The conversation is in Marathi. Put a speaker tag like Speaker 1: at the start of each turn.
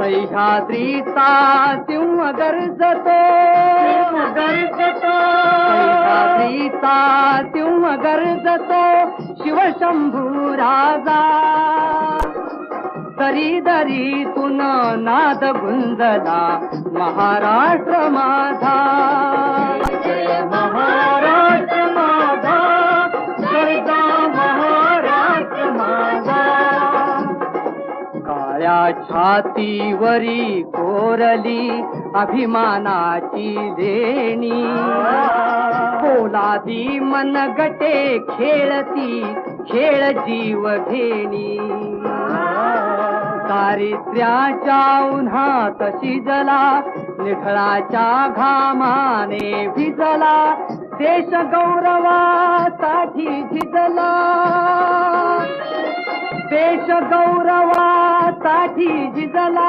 Speaker 1: सह्याद्रीचा सिंह गरजतो
Speaker 2: गरजतो
Speaker 1: सह्याद्रीचा सिंह गरजतो शिवशंभू राजा. दरी दरीतून नाद गुंजला महाराष्ट्र माझा. काळ्या छातीवरी कोरली अभिमानाची देणी पोलादी मनगटे खेळती खेळ जीव घेणी. दारिद्र्याच्या उन्हात शिजला निखळाच्या घामाने भिजला देश गौरवासाठी झिजला देश गौरवासाठी झिजला